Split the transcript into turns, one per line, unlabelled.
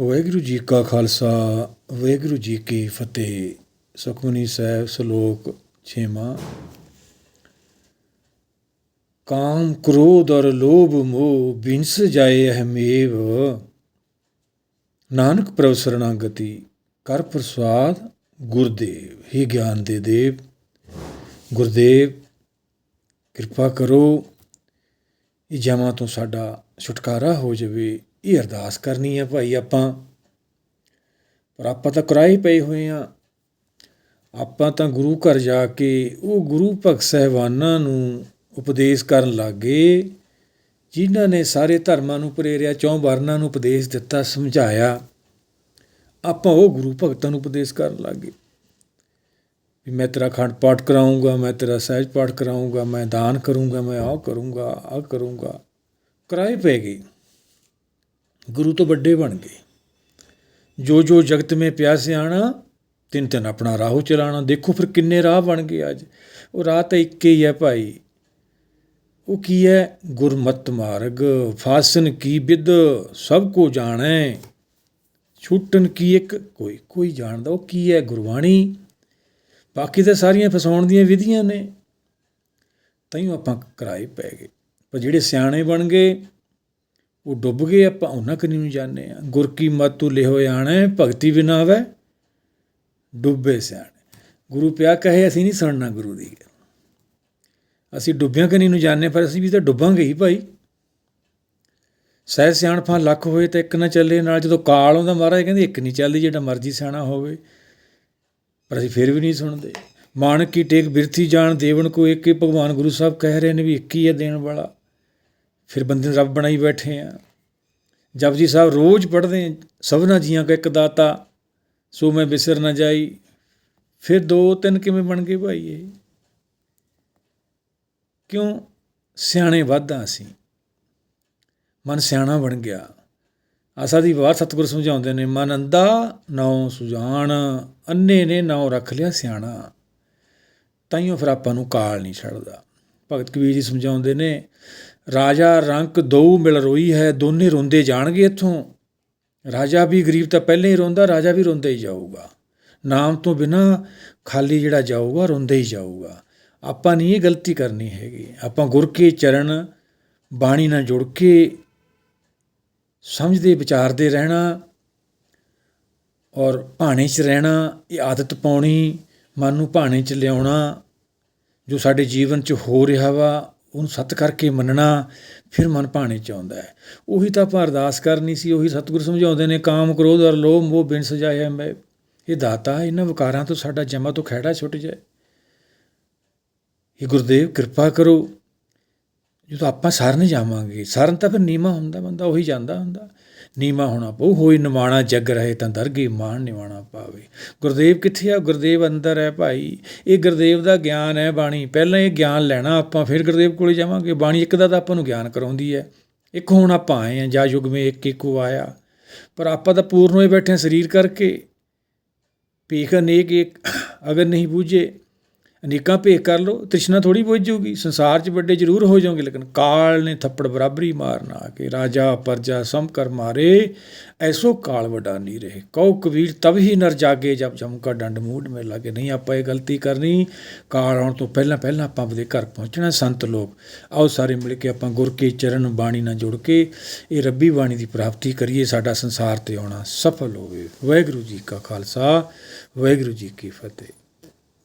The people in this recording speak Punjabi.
ਵਾਹਿਗੁਰੂ ਜੀ ਕਾ ਖਾਲਸਾ, ਵਾਹਿਗੁਰੂ ਜੀ ਕੀ ਫਤਿਹ। ਸੁਖਮਨੀ ਸਾਹਿਬ ਸ਼ਲੋਕ ਛੇਵਾਂ। ਕਾਮ ਕ੍ਰੋਧ ਔਰ ਲੋਭ ਮੋਹ ਬਿਨਸ ਜਾਏ ਅਹਮੇਵ। ਨਾਨਕ ਪ੍ਰਭ ਸਰਣਾਗਤੀ ਕਰ ਪ੍ਰਸਾਦ ਗੁਰਦੇਵ। ਹੀ ਗਿਆਨ ਦੇ ਦੇਵ, ਗੁਰਦੇਵ, ਕਿਰਪਾ ਕਰੋ। ਇਹ ਜਮਾਂ ਤੋਂ ਸਾਡਾ ਛੁਟਕਾਰਾ ਹੋ ਜਾਵੇ। ਇਹ ਅਰਦਾਸ ਕਰਨੀ ਹੈ ਭਾਈ ਆਪਾਂ। ਪਰ ਆਪਾਂ ਤਾਂ ਕਰਾਏ ਪਏ ਹੋਏ ਆ। ਆਪਾਂ ਤਾਂ ਗੁਰੂ ਘਰ ਜਾ ਕੇ ਉਹ ਗੁਰੂ ਭਗਤ ਸਹਿਬਾਨਾਂ ਨੂੰ ਉਪਦੇਸ਼ ਕਰਨ ਲੱਗੇ, ਜਿਨ੍ਹਾਂ ਨੇ ਸਾਰੇ ਧਰਮਾਂ ਨੂੰ ਪ੍ਰੇਰਿਆ, ਚੌਂ ਵਰਨਾਂ ਨੂੰ ਉਪਦੇਸ਼ ਦਿੱਤਾ, ਸਮਝਾਇਆ। ਆਪਾਂ ਉਹ ਗੁਰੂ ਭਗਤਾਂ ਨੂੰ ਉਪਦੇਸ਼ ਕਰਨ ਲੱਗੇ। ਵੀ ਮੈਂ ਤੇਰਾ ਖੰਡ ਪਾਠ ਕਰਾਉਂਗਾ ਮੈਂ ਤੇਰਾ ਸਹਿਜ ਪਾਠ ਕਰਾਉਂਗਾ ਮੈਂ ਦਾਨ ਕਰੂੰਗਾ, ਮੈਂ ਆਹ ਕਰੂੰਗਾ ਆਹ ਕਰੂੰਗਾ। ਕਰਾਏ ਪੈ ਗਏ। ਗੁਰੂ ਤੋਂ ਵੱਡੇ ਬਣ ਗਏ। ਜੋ ਜੋ ਜਗਤ ਮੇ ਪਿਆਸੇ ਆਣਾ, ਤਿੰਨ ਤਿੰਨ ਆਪਣਾ ਰਾਹੂ ਚਲਾਣਾ। ਦੇਖੋ ਫਿਰ ਕਿੰਨੇ ਰਾਹ ਬਣ ਗਏ ਅੱਜ। ਉਹ ਰਾਹ ਤਾਂ ਇੱਕ ਹੀ ਹੈ ਭਾਈ। ਉਹ ਕੀ ਹੈ? ਗੁਰਮਤ ਮਾਰਗ, ਫਾਸਨ ਕੀ ਵਿਦ ਸਭ ਕੋ ਜਾਣੈ। ਛੁੱਟਣ ਕੀ ਇੱਕ, ਕੋਈ ਕੋਈ ਜਾਣਦਾ। ਉਹ ਕੀ ਹੈ ਗੁਰਬਾਣੀ? ਬਾਕੀ ਤਾਂ ਸਾਰੀਆਂ ਫਸਾਉਣ ਦੀਆਂ ਵਿਧੀਆਂ ਨੇ। ਤਈਓ ਆਪਾਂ ਕਰਾਏ ਪੈ ਗਏ। ਪਰ ਜਿਹੜੇ ਸਿਆਣੇ ਬਣ ਗਏ ਉਹ ਡੁੱਬ ਗਏ, ਆਪਾਂ ਉਹਨਾਂ ਕਨੀ ਨੂੰ ਜਾਣਦੇ ਆ ਗੁਰ ਕੀ ਮਤ ਲਿਹੋ ਆਣੈ, ਭਗਤੀ ਬਿਨਾ ਡੁੱਬੇ ਸਿਆਣੇ। ਗੁਰੂ ਪਿਆ ਕਹੇ, ਅਸੀਂ ਨਹੀਂ ਸੁਣਨਾ ਗੁਰੂ ਦੀ ਗੱਲ। ਅਸੀਂ ਡੁੱਬਿਆਂ ਕਨੀ ਨੂੰ ਜਾਣਦੇ ਪਰ ਅਸੀਂ ਵੀ ਤਾਂ ਡੁੱਬਾਂਗੇ ਹੀ ਭਾਈ। ਸਹਿ ਸਿਆਣਫਾਂ ਲੱਖ ਹੋਏ ਤਾਂ ਇੱਕ ਨਾ ਚੱਲੇ, ਨਾਲ ਜਦੋਂ ਕਾਲ ਆਉਂਦਾ ਮਹਾਰਾਜ, ਕਹਿੰਦੇ ਇੱਕ ਨਹੀਂ ਚੱਲਦੀ, ਜਿਹੜਾ ਮਰਜ਼ੀ ਸਿਆਣਾ ਹੋਵੇ। ਪਰ ਅਸੀਂ ਫਿਰ ਵੀ ਨਹੀਂ ਸੁਣਦੇ। ਮਾਨਕ ਕੀ ਟੇਕ ਬਿਰਥੀ ਜਾਣ ਦੇਵਨ ਕੋ ਇੱਕ ਹੀ ਭਗਵਾਨ ਗੁਰੂ ਸਾਹਿਬ ਕਹਿ ਰਹੇ ਨੇ ਵੀ ਇੱਕ ਹੀ ਹੈ ਦੇਣ ਵਾਲਾ। ਫਿਰ ਬੰਦੇ ਨੂੰ ਰੱਬ ਬਣਾਈ ਬੈਠੇ ਆ। ਜਪਜੀ ਸਾਹਿਬ ਰੋਜ਼ ਪੜ੍ਹਦੇ ਆ, ਸਭਨਾ ਜੀਆਂ ਕਾ ਇੱਕ ਦਾਤਾ, ਸੋ ਮੈਂ ਬਿਸਰ ਨਾ ਜਾਈ। ਫਿਰ ਦੋ ਤਿੰਨ ਕਿਵੇਂ ਬਣ ਗਏ ਭਾਈ ਇਹ? ਕਿਉਂ? ਸਿਆਣੇ ਵਾਧਾ ਅਸੀਂ ਮਨ ਸਿਆਣਾ ਬਣ ਗਿਆ। ਆਸਾ ਦੀ ਵਾਰ ਸਤਿਗੁਰ ਸਮਝਾਉਂਦੇ ਨੇ, ਮਨ ਅੰਦਾ ਨੌ ਸੁਜਾਨ ਅੰਨੇ ਨੇ ਨੌ ਰੱਖ ਲਿਆ ਸਿਆਣਾ। ਤਾਈਓ ਫਿਰ ਆਪਾਂ ਨੂੰ ਕਾਲ ਨਹੀਂ ਛੱਡਦਾ। ਭਗਤ ਕਬੀਰ ਜੀ ਸਮਝਾਉਂਦੇ ਨੇ ਰਾਜਾ ਰੰਕ ਦੋ ਮਿਲ ਰੋਈ ਹੈ, ਦੋਨੇ ਰੋਂਦੇ ਜਾਣਗੇ ਇੱਥੋਂ। ਰਾਜਾ ਵੀ ਗਰੀਬ ਤਾਂ ਪਹਿਲਾਂ ਹੀ ਰੋਂਦਾ, ਰਾਜਾ ਵੀ ਰੋਂਦਾ ਹੀ ਜਾਊਗਾ। ਨਾਮ ਤੋਂ ਬਿਨਾ ਖਾਲੀ ਜਿਹੜਾ ਜਾਊਗਾ, ਰੋਂਦਾ ਹੀ ਜਾਊਗਾ। ਆਪਾਂ ਨਹੀਂ ਇਹ ਗਲਤੀ ਕਰਨੀ ਹੈਗੀ। ਆਪਾਂ ਗੁਰ ਕੇ ਚਰਨ ਬਾਣੀ ਨਾਲ ਜੁੜ ਕੇ ਸਮਝਦੇ, ਵਿਚਾਰਦੇ ਰਹਿਣਾ ਔਰ ਭਾਣੇ 'ਚ ਰਹਿਣਾ, ਇਹ ਆਦਤ ਪਾਉਣੀ, ਮਨ ਨੂੰ ਭਾਣੇ 'ਚ ਲਿਆਉਣਾ, ਜੋ ਸਾਡੇ ਜੀਵਨ 'ਚ ਹੋ ਰਿਹਾ ਵਾ ਉਹਨੂੰ ਸਤ ਕਰਕੇ ਮੰਨਣਾ ਫਿਰ ਮਨ ਭਾਣੇ 'ਚ ਆਉਂਦਾ ਹੈ। ਉਹੀ ਤਾਂ ਆਪਾਂ ਅਰਦਾਸ ਕਰਨੀ ਸੀ, ਉਹੀ ਸਤਿਗੁਰ ਸਮਝਾਉਂਦੇ ਨੇ, ਕਾਮ ਕ੍ਰੋਧ ਔਰ ਲੋਭ, ਮੋਹ ਬਿਨ ਸਜਾਇਆ ਮੈਂ। ਇਹ ਦਾਤਾ, ਇਹਨਾਂ ਵਿਕਾਰਾਂ ਤੋਂ ਸਾਡਾ ਜਮਾ ਤੋਂ ਖਹਿੜਾ ਛੁੱਟ ਜਾਏ। ਇਹ ਗੁਰਦੇਵ, ਕਿਰਪਾ ਕਰੋ। ਜਦੋਂ ਆਪਾਂ ਸਰਨ ਜਾਵਾਂਗੇ, ਸਰਨ ਤਾਂ ਫਿਰ ਨੀਮਾ ਹੁੰਦਾ, ਬੰਦਾ ਉਹੀ ਜਾਂਦਾ ਹੁੰਦਾ। ਨੀਮਾ ਹੋਣਾ ਪਊ, ਹੋਈ ਨਿਵਾਣਾ ਜੱਗ ਰਹੇ ਤਾਂ ਦਰਗੇ ਮਾਣ ਨਿਵਾਣਾ ਪਾਵੇ। ਗੁਰਦੇਵ ਕਿੱਥੇ ਆ? ਗੁਰਦੇਵ ਅੰਦਰ ਹੈ ਭਾਈ। ਇਹ ਗੁਰਦੇਵ ਦਾ ਗਿਆਨ ਹੈ ਬਾਣੀ। ਪਹਿਲਾਂ ਇਹ ਗਿਆਨ ਲੈਣਾ ਆਪਾਂ, ਫਿਰ ਗੁਰਦੇਵ ਕੋਲੇ ਜਾਵਾਂਗੇ। ਬਾਣੀ ਇੱਕ ਦਾ ਤਾਂ ਆਪਾਂ ਨੂੰ ਗਿਆਨ ਕਰਾਉਂਦੀ ਹੈ। ਇੱਕ ਹੁਣ ਆਪਾਂ ਆਏ ਆ ਜਾਂ ਯੁਗ ਮੇ ਇੱਕ ਇੱਕੋ ਆਇਆ। ਪਰ ਆਪਾਂ ਤਾਂ ਪੂਰਨ ਹੋਏ ਬੈਠੇ ਸਰੀਰ ਕਰਕੇ। ਭੀਖ ਅਨੇਕ ਇੱਕ ਅਗਰ ਨਹੀਂ ਬੂਝੇ ਅਨੇਕਾਂ ਭੇਖ ਕਰ ਲੋ ਤ੍ਰਿਸ਼ਨਾ ਥੋੜੀ ਬੁੱਝ ਜੂਗੀ ਸੰਸਾਰ 'ਚ ਵੱਡੇ ਜ਼ਰੂਰ ਹੋ ਜਾਓਗੇ, ਲੇਕਿਨ ਕਾਲ ਨੇ ਥੱਪੜ ਬਰਾਬਰੀ ਮਾਰਨਾ ਆ ਕੇ, ਰਾਜਾ ਪਰਜਾ ਸਮ ਕਰ ਮਾਰੇ, ਐਸੋ ਕਾਲ ਵਡਾ ਨਹੀਂ ਰਹੇ। ਕਉ ਕਬੀਰ, ਤਬ ਹੀ ਨਰ ਜਾਗੇ, ਜਬ ਜਮਕਾ ਡੰਡ ਮੂਡ ਮੇ ਲਾਗੇ, ਨਹੀਂ ਆਪਾਂ ਇਹ ਗਲਤੀ ਕਰਨੀ। ਕਾਲ ਆਉਣ ਤੋਂ ਪਹਿਲਾਂ ਪਹਿਲਾਂ ਆਪਾਂ ਆਪਣੇ ਘਰ ਪਹੁੰਚਣਾ, ਸੰਤ ਲੋਕ। ਆਓ ਸਾਰੇ ਮਿਲ ਕੇ ਆਪਾਂ ਗੁਰ ਕੇ ਚਰਨ ਬਾਣੀ ਨਾਲ ਜੁੜ ਕੇ ਇਹ ਰੱਬੀ ਬਾਣੀ ਦੀ ਪ੍ਰਾਪਤੀ ਕਰੀਏ, ਸਾਡਾ ਸੰਸਾਰ ਤੇ ਆਉਣਾ ਸਫਲ ਹੋਵੇ। ਵਾਹਿਗੁਰੂ ਜੀ ਕਾ ਖਾਲਸਾ, ਵਾਹਿਗੁਰੂ ਜੀ ਕੀ ਫਤਿਹ।